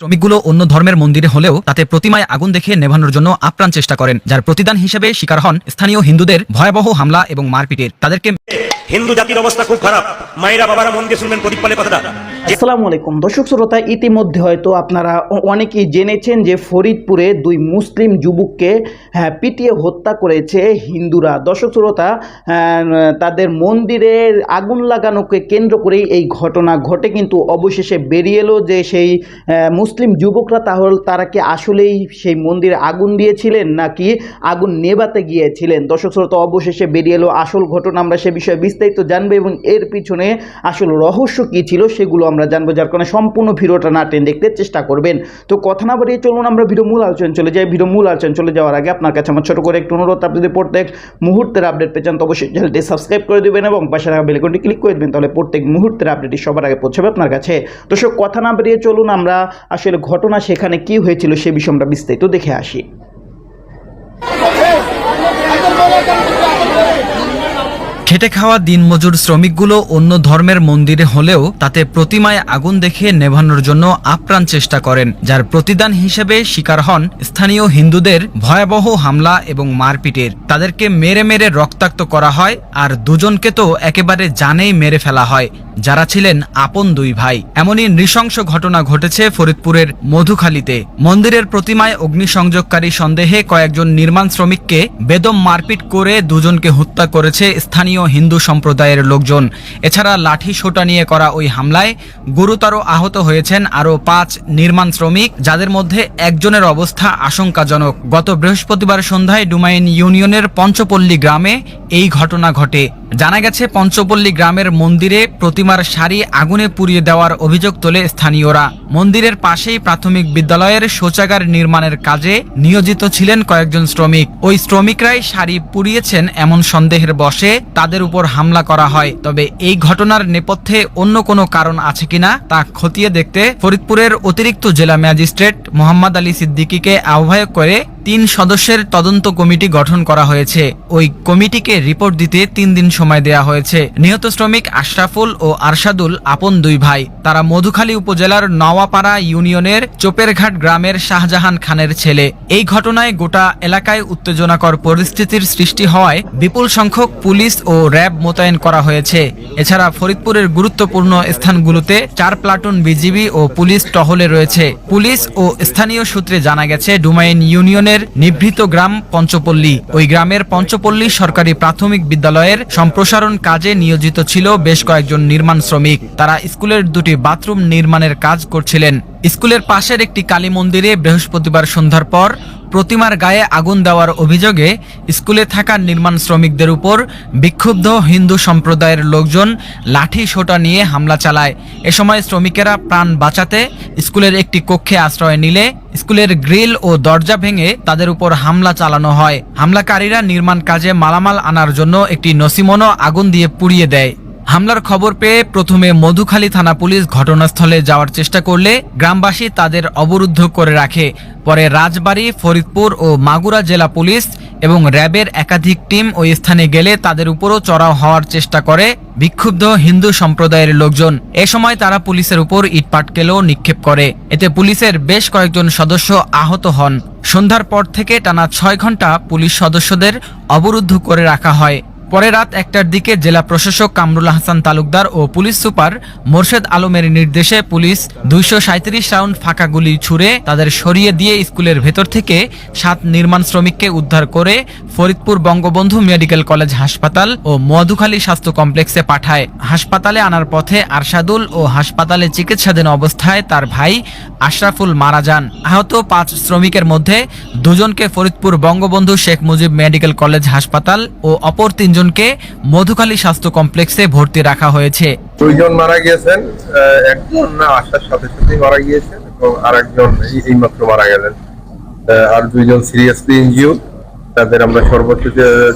শ্রমিকগুলো অন্য ধর্মের মন্দিরে হলেও তাতে প্রতিমায় আগুন দেখে নেভানোর জন্য আপ্রাণ চেষ্টা করেন, যার প্রতিদান হিসেবে শিকার হন স্থানীয় হিন্দুদের ভয়াবহ হামলা এবং মারপিটের। তাদেরকে হিন্দু জাতির অবস্থা খুব খারাপ। মায়েরা বাবারা মন দিয়ে শুনবেন প্রদীপ কথাটা। আসসালামু আলাইকুম। দর্শক শ্রোতা ইতিমধ্যে হয়তো আপনারা অনেকেই জেনেছেন যে ফরিদপুরে দুই মুসলিম যুবককে হ্যাঁ, পিটিয়ে হত্যা করেছে হিন্দুরা। দর্শক শ্রোতা হ্যাঁ, তাদের মন্দিরে আগুন লাগানোকে কেন্দ্র করেই এই ঘটনা ঘটে কিন্তু অবশেষে বেরিয়ে এলো যে সেই মুসলিম যুবকরা তাহলে তারা কি আসলেই সেই মন্দিরে আগুন দিয়েছিলেন নাকি আগুন নেভাতে গিয়েছিলেন? দর্শক শ্রোতা অবশেষে বেরিয়ে এলো আসল ঘটনা আমরা সে বিষয়ে বিস্তারিত জানব এবং এর পিছনে আসল রহস্য কী ছিল সেগুলো আমরা জানব যার কারণে সম্পূর্ণ ভিডিওটা না টেন দেখতে চেষ্টা করবেন। তো কথা না বাড়িয়ে চলুন আমরা ভিডিও মূল আলোচনা চলে যাই। ভিডিও মূল আলোচনা চলে যাওয়ার আগে আপনার কাছে আমার ছোট করে একটু অনুরোধ, আপনি যদি প্রত্যেক মুহূর্তের আপডেট পেয়ে চান, তো অবশ্যই চ্যানেলটি সাবস্ক্রাইব করে দেবেন এবং পাশে রাখা বেলকনটি ক্লিক করে দেবেন, তাহলে প্রত্যেক মুহূর্তের আপডেটটি সবার আগে পৌঁছাবে আপনার কাছে। তো সব কথা না বেরিয়ে চলুন আমরা আসলে ঘটনা সেখানে কি হয়েছিল সে বিষয়ে আমরা বিস্তারিত দেখে আসি। খেটে খাওয়া দিনমজুর শ্রমিকগুলো অন্য ধর্মের মন্দিরে হলেও তাতে প্রতিমায় আগুন দেখে নেভানোর জন্য আপ্রাণ চেষ্টা করেন, যার প্রতিদান হিসেবে শিকার হন স্থানীয় হিন্দুদের ভয়াবহ হামলা এবং মারপিটের। তাদেরকে মেরে মেরে রক্তাক্ত করা হয়, আর দুজনকে তো একেবারে জানেই মেরে ফেলা হয়। যারা ছিলেন আপন দুই ভাই। এমনই নৃশংস ঘটনা ঘটেছে ফরিদপুরের মধুখালীতে। মন্দিরের প্রতিমায় অগ্নিসংযোগকারী সন্দেহে কয়েকজন নির্মাণ শ্রমিককে বেদম মারপিট করে দুজনকে হত্যা করেছে স্থানীয় হিন্দু সম্প্রদায়ের লোকজন। এছাড়া লাঠি সোটা নিয়ে করা ওই হামলায় গুরুতর আহত হয়েছেন আরও পাঁচ নির্মাণ শ্রমিক, যাদের মধ্যে একজনের অবস্থা আশঙ্কাজনক। গত বৃহস্পতিবার সন্ধ্যায় ডুমাইন ইউনিয়নের পঞ্চপল্লী গ্রামে এই ঘটনা ঘটে। জানা গেছে, পঞ্চপল্লী গ্রামের মন্দিরে প্রতিমার সারি আগুনে পুড়িয়ে দেওয়ার অভিযোগ তোলে স্থানীয়রা। মন্দিরের পাশেই প্রাথমিক বিদ্যালয়ের শৌচাগার নির্মাণের কাজে নিয়োজিত ছিলেন কয়েকজন শ্রমিক। ওই শ্রমিকরাই শাড়ি পুড়িয়েছেন এমন সন্দেহের বশে তাদের উপর হামলা করা হয়। তবে এই ঘটনার নেপথ্যে অন্য কোনো কারণ আছে কিনা তা খতিয়ে দেখতে ফরিদপুরের অতিরিক্ত জেলা ম্যাজিস্ট্রেট মোহাম্মদ আলী সিদ্দিকীকে আহ্বায়ক করে তিন সদস্যের তদন্ত কমিটি গঠন করা হয়েছে। ওই কমিটিকে রিপোর্ট দিতে তিন দিন সময় দেয়া হয়েছে। নিহত শ্রমিক আশরাফুল ও আরশাদুল আপন দুই ভাই। তারা মধুখালী উপজেলার নওয়াপাড়া ইউনিয়নের চোপেরঘাট গ্রামের শাহজাহান খানের ছেলে। এই ঘটনায় গোটা এলাকায় উত্তেজনাকর পরিস্থিতির সৃষ্টি হওয়ায় বিপুল সংখ্যক পুলিশ ও র্যাব মোতায়েন করা হয়েছে। এছাড়া ফরিদপুরের গুরুত্বপূর্ণ স্থানগুলোতে চার প্লাটুন বিজিবি ও পুলিশ টহলে রয়েছে। পুলিশ ও স্থানীয় সূত্রে জানা গেছে, ডুমাইন ইউনিয়নের নিভৃত গ্রাম পঞ্চপল্লী। ওই গ্রামের পঞ্চপল্লী সরকারি প্রাথমিক বিদ্যালয়ের সম্প্রসারণ কাজে নিয়োজিত ছিল বেশ কয়েকজন নির্মাণ শ্রমিক। তারা স্কুলের দুটি বাথরুম নির্মাণের কাজ করছিলেন। স্কুলের পাশের একটি কালী মন্দিরে বৃহস্পতিবার সন্ধ্যার পর প্রতিমার গায়ে আগুন দেওয়ার অভিযোগে স্কুলে থাকা নির্মাণ শ্রমিকদের উপর বিক্ষুব্ধ হিন্দু সম্প্রদায়ের লোকজন লাঠি সোটা নিয়ে হামলা চালায়। এ সময় শ্রমিকেরা প্রাণ বাঁচাতে স্কুলের একটি কক্ষে আশ্রয় নিলে স্কুলের গ্রিল ও দরজা ভেঙে তাদের উপর হামলা চালানো হয়। হামলাকারীরা নির্মাণ কাজে মালামাল আনার জন্য একটি নসিমনও আগুন দিয়ে পুড়িয়ে দেয়। হামলার খবর পেয়ে প্রথমে মধুখালী থানা পুলিশ ঘটনাস্থলে যাওয়ার চেষ্টা করলে গ্রামবাসী তাদের অবরুদ্ধ করে রাখে। পরে রাজবাড়ী, ফরিদপুর ও মাগুরা জেলা পুলিশ এবং র্যাবের একাধিক টিম ওই স্থানে গেলে তাদের উপরও চড়াও হওয়ার চেষ্টা করে বিক্ষুব্ধ হিন্দু সম্প্রদায়ের লোকজন। এ সময় তারা পুলিশের উপর ইটপাটকেলও নিক্ষেপ করে। এতে পুলিশের বেশ কয়েকজন সদস্য আহত হন। সন্ধ্যার পর থেকে টানা ছয় ঘণ্টা পুলিশ সদস্যদের অবরুদ্ধ করে রাখা হয়। পরে রাত একটার দিকে জেলা প্রশাসক কামরুল হাসান তালুকদার ও পুলিশ সুপার মোর্শেদ আলমের নির্দেশে পুলিশ দুইশো রাউন্ড ফাঁকা গুলি ছুড়ে তাদের সরিয়ে দিয়ে স্কুলের ভেতর থেকে সাত নির্মাণ শ্রমিককে উদ্ধার করে ফরিদপুর বঙ্গবন্ধু মেডিকেল কলেজ হাসপাতাল ও মধুখালী স্বাস্থ্য কমপ্লেক্সে পাঠায়। হাসপাতালে আনার পথে আরশাদুল ও হাসপাতালে চিকিৎসাধীন অবস্থায় তার ভাই আশরাফুল মারা যান। আহত পাঁচ শ্রমিকের মধ্যে দুজনকে ফরিদপুর বঙ্গবন্ধু শেখ মুজিব মেডিকেল কলেজ হাসপাতাল ও অপর তিনজনকে মধুখালী স্বাস্থ্য কমপ্লেক্সে ভর্তি রাখা হয়েছে। দুইজন মারা গিয়েছেন একজন না আসার সাথে সাথেই মারা গিয়েছেন এবং আর একজন এই মাত্র মারা গেলেন। আর দুইজন সিরিয়াসলি ইনজিউর তাদের আমরা সর্বোচ্চ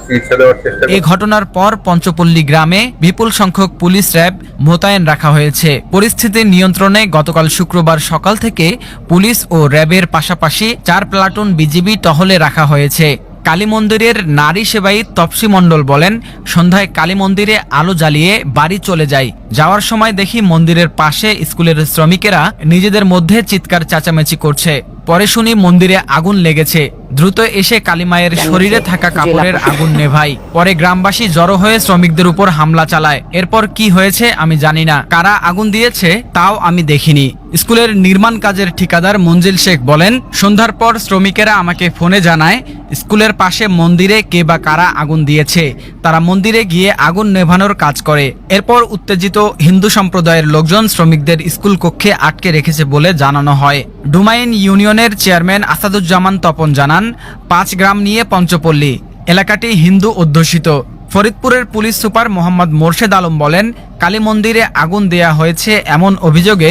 চিকিৎসা দেওয়ার চেষ্টা এই ঘটনার পর পঞ্চপল্লী গ্রামে বিপুল সংখ্যক পুলিশ র্যাব মোতায়েন রাখা হয়েছে। পরিস্থিতি নিয়ন্ত্রণে গতকাল শুক্রবার সকাল থেকে পুলিশ ও র্যাবের পাশাপাশি চার প্লাটুন বিজিবি টহলে রাখা হয়েছে। কালী মন্দিরের নারী সেবায়ী তপসি মণ্ডল বলেন, সন্ধ্যায় কালী মন্দিরে আলো জ্বালিয়ে বাড়ি চলে যাই। যাওয়ার সময় দেখি মন্দিরের পাশে স্কুলের শ্রমিকেরা নিজেদের মধ্যে চিৎকার চাচামেচি করছে। পরে শুনি মন্দিরে আগুন লেগেছে। দ্রুত এসে কালীমায়ের শরীরে থাকা কাপড়ের আগুন নেভাই পরে গ্রামবাসী জড়ো হয়ে শ্রমিকদের উপর হামলা চালায়। এরপর কি হয়েছে আমি জানি না। কারা আগুন দিয়েছে তাও আমি দেখিনি। স্কুলের নির্মাণ কাজের ঠিকাদার মঞ্জিল শেখ বলেন সন্ধ্যার পর শ্রমিকেরা আমাকে ফোনে জানায় স্কুলের পাশে মন্দিরে কে বা কারা আগুন দিয়েছে। তারা মন্দিরে গিয়ে আগুন নেভানোর কাজ করে। এরপর উত্তেজিত হিন্দু সম্প্রদায়ের লোকজন শ্রমিকদের স্কুল কক্ষে আটকে রেখেছে বলে জানানো হয়। ডুমাইন ইউনিয়নের চেয়ারম্যান আসাদুজ্জামান তপন জানান, পাঁচ গ্রাম নিয়ে পঞ্চপল্লী, এলাকাটি হিন্দু অধ্যুষিত। ফরিদপুরের পুলিশ সুপার মোহাম্মদ মোর্শেদ আলম বলেন, কালী মন্দিরে আগুন দেয়া হয়েছে এমন অভিযোগে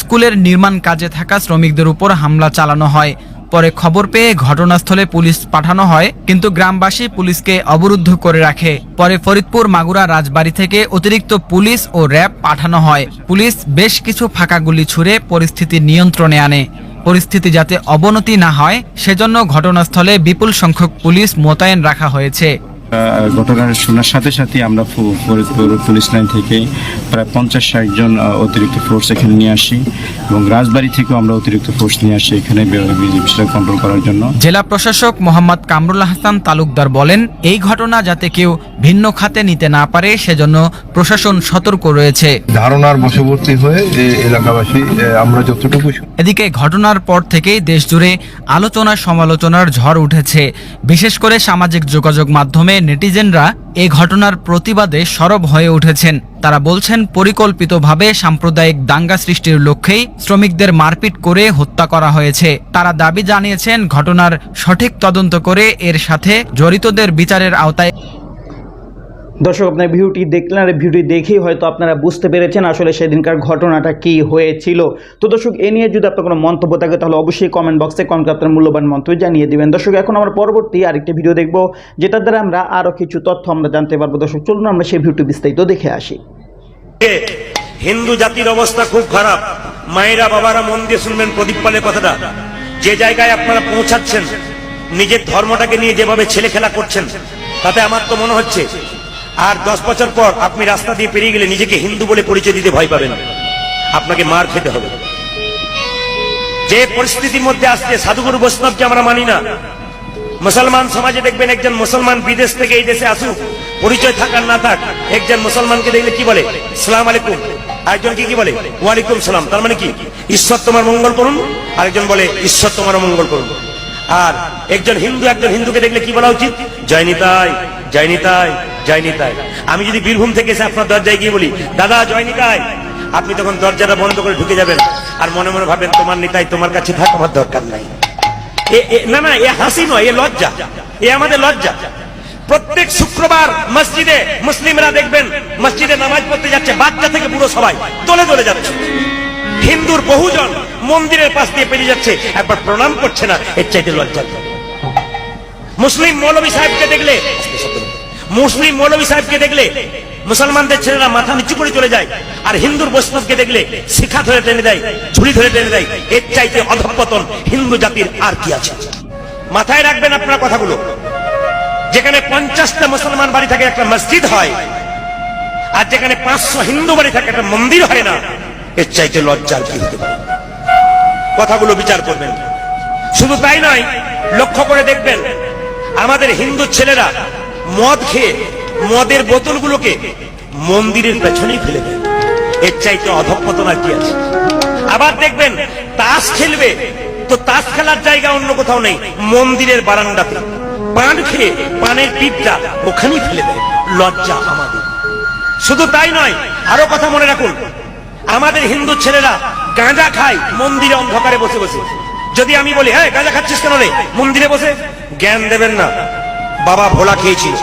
স্কুলের নির্মাণ কাজে থাকা শ্রমিকদের উপর হামলা চালানো হয়। পরে খবর পেয়ে ঘটনাস্থলে পুলিশ পাঠানো হয়, কিন্তু গ্রামবাসী পুলিশকে অবরুদ্ধ করে রাখে। পরে ফরিদপুর মাগুরা রাজবাড়ি থেকে অতিরিক্ত পুলিশ ও র্যাব পাঠানো হয়। পুলিশ বেশ কিছু ফাঁকা গুলি ছুড়ে পরিস্থিতি নিয়ন্ত্রণে আনে। পরিস্থিতি যাতে অবনতি না হয়, সেজন্য ঘটনাস্থলে বিপুল সংখ্যক পুলিশ মোতায়েন রাখা হয়েছে। আহ, ঘটনার শোনার সাথে সাথে আমরা ফরিদপুর পুলিশ লাইন থেকে প্রায় পঞ্চাশ ষাট জন অতিরিক্ত ফোর্স এখানে নিয়ে আসি এবং রাজবাড়ি থেকেও আমরা অতিরিক্ত ফোর্স নিয়ে আসি এখানে বিষয়টা কন্ট্রোল করার জন্য। জেলা প্রশাসক মোহাম্মদ কামরুল হাসান তালুকদার বলেন এই ঘটনা যাতে কেউ ভিন্ন খাতে নিতে না পারে সেজন্য প্রশাসন সতর্ক রয়েছে। ধারণার বশবর্তী হয়ে এলাকাবাসী আমরা যতটুকু এদিকে ঘটনার পর থেকেই দেশ জুড়ে আলোচনা সমালোচনার ঝড় উঠেছে। বিশেষ করে সামাজিক যোগাযোগ মাধ্যমে নেটিজেনরা এ ঘটনার প্রতিবাদে সরব হয়ে উঠেছেন। তারা বলছেন, পরিকল্পিতভাবে সাম্প্রদায়িক দাঙ্গা সৃষ্টির লক্ষ্যেই শ্রমিকদের মারপিট করে হত্যা করা হয়েছে। তারা দাবি জানিয়েছেন, ঘটনার সঠিক তদন্ত করে এর সাথে জড়িতদের বিচারের আওতায় দর্শক, আপনার ভিডিওটি দেখলেন আর ভিডিওটি দেখেই হয়তো আপনারা বুঝতে পেরেছেন আসলে সেদিনকার ঘটনাটা কি হয়েছিল। তো দর্শক, এ নিয়ে যদি আপনার কোনো মন্তব্য থাকে তাহলে অবশ্যই কমেন্ট বক্সে কমেন্ট আপনার মূল্যবান মন্তব্য জানিয়ে দেবেন। দর্শক, এখন আমরা পরবর্তী আরেকটি ভিডিও দেখব, যেটার দ্বারা আমরা আরও কিছু তথ্য আমরা জানতে পারব। দর্শক, চলুন আমরা সেই ভিডিওটি বিস্তারিত দেখে আসি। হিন্দু জাতির অবস্থা খুব খারাপ। মায়েরা বাবারা মন দিয়ে শুনবেন প্রদীপ পালের কথাটা। যে জায়গায় আপনারা পৌঁছাচ্ছেন, নিজের ধর্মটাকে নিয়ে যেভাবে ছেলে খেলা করছেন, তাতে আমার তো মনে হচ্ছে আর দশ বছর পর আপনি রাস্তা দিয়ে পেরিয়ে গেলে নিজেকে হিন্দু বলে পরিচয় দিতে ভয় পাবেন। আপনাকে মার খেতে হবে। যে পরিস্থিতির মধ্যে আসছে, সাধুগুরু বৈষ্ণবকে আমরা মানি না। মুসলমান সমাজে দেখবেন একজন মুসলমান বিদেশ থেকে এই দেশে আসুক, পরিচয় থাক আর না থাক, একজন মুসলমানকে দেখলে কি বলে? সালাম আলাইকুম। আরেকজনকে কি বলে? ওয়ালাইকুম সালাম। তার মানে কি? ঈশ্বর তোমার মঙ্গল করুন, আরেকজন বলে, ঈশ্বর তোমার মঙ্গল করুন। আর একজন হিন্দু, একজন হিন্দুকে দেখলে কি বলা উচিত? জয় নিতাই জয় নিতাই জয় নিতাই আমি যদি বীরভূম থেকে এসে আপনার দরজায় গিয়ে বলি, দাদা জয় নিতাই আপনি তখন দরজাটা বন্ধ করে ঢুকে যাবেন। আর মনে মনে ভাবেন, তোমার নিতাই তোমার কাছে থাক, আমার দরকার নাই। না না, এ হাসি নয়, এ লজ্জা। এ আমাদের লজ্জা। প্রত্যেক শুক্রবার মসজিদে মুসলিমরা দেখবেন, মসজিদে নামাজ পড়তে যাচ্ছে, বাচ্চা থেকে পুরো সবাই, দলে দলে যাচ্ছে। হিন্দুর বহুজন মন্দিরের পাশ দিয়ে পেরিয়ে যাচ্ছে, একবার প্রণাম করছে না, এর চাইতে লজ্জা। মুসলিম মৌলবী সাহেবকে দেখলে মুসলিম মৌলবী সাহেবকে দেখলে মুসলমানদের ছেলেরা মাথা নিচু করে চলে যায়, আর হিন্দুর বৈষ্ণবকে দেখলে শিখা ধরে টেনে দেয়, ঝুড়ি ধরে টেনে দেয়। এর চাইতে অধঃপতন হিন্দু জাতির আর কি আছে? মাথায় রাখবেন আপনার কথাগুলো। যেখানে পঞ্চাশটা মুসলমান বাড়ি থাকে, একটা মসজিদ হয়, আর যেখানে পাঁচশো হিন্দু বাড়ি থাকে, একটা মন্দির হয় না, এর চাইতে লজ্জার কি হতে পারে? কথাগুলো বিচার করবেন। শুধু তাই নয়, লক্ষ্য করে দেখবেন, আমাদের হিন্দু ছেলেরা মদ খেয়ে মদের বোতলগুলোকে মন্দিরের পেছনেই ফেলে দেয়। এর চাইতে অধঃপতন আর কি আছে? আবার দেখবেন তাস খেলবে, তো তাস খেলার জায়গা অন্য কোথাও নেই, মন্দিরের বারান্দাতে। পান খেয়ে পানের পিঠটা ওখানেই ফেলে দেয়। লজ্জা আমাদের। শুধু তাই নয়, আরও কথা মনে রাখুন। আমাদের হিন্দু ছেলেরা গাঁজা খায় মন্দিরে অন্ধকারে বসে বসে। যদি আমি বলি হ্যাঁ গাঁজা খাচ্ছিস কেন রে? মন্দিরে বসে? জ্ঞান দেবেন না। বাবা ভোলা খেয়েছিল।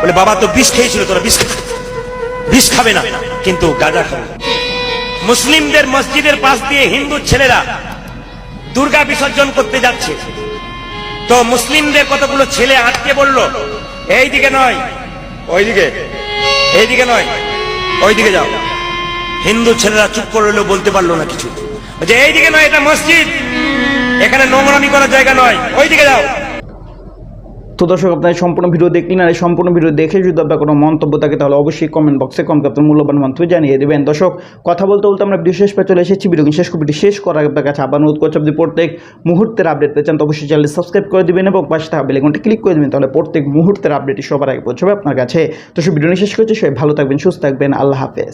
বলে, বাবা তো বিষ খেয়েছিল, তোরা বিষ। বিষ খাবে না, কিন্তু গাঁজা খাবে। মুসলিমদের মসজিদের পাশ দিয়ে হিন্দু ছেলেরা দুর্গা বিসর্জন করতে যাচ্ছে। তো মুসলিমদের কতগুলো ছেলে আটকে বলল এই দিকে নয়, ওইদিকে, এইদিকে নয়, ওইদিকে যাও। হিন্দু ছেলেরা চুপ করে রইল, বলতে পারল না কিছু। যে এইদিকে নয়, এটা মসজিদ। এখানে নোংরামি করার জায়গা নয়, ওইদিকে যাও। তো দর্শক, আপনার সম্পূর্ণ ভিডিও দেখলেন আর এই সম্পূর্ণ ভিডিও দেখে যদি আপনার কোনো মন্তব্য থাকে, তাহলে অবশ্যই কমেন্ট বক্সে কমেন্ট আপনার মূল্যবান মন্তব্য জানিয়ে দেবেন। দর্শক, কথা বলতে বলতে আমরা ভিডিও শেষ পে চলে এসেছি। ভিডিও শেষ ভিডিও শেষ করার আপনার কাছে আবার অনুরোধ করছি, আপনি প্রত্যেক মুহূর্তের আপডেট পেয়েছেন তো অবশ্যই চ্যানেল সাবস্ক্রাইব করে দিবেন এবং পাশে থাকা বেলেগনটা ক্লিক করে দিবেন, তাহলে প্রত্যেক মুহূর্তের আপডেটই সবার আগে পৌঁছবে আপনার কাছে। তো সব ভিডিও শেষ করছি, সবাই ভালো থাকবেন, সুস্থ থাকবেন, আল্লাহ হাফেজ।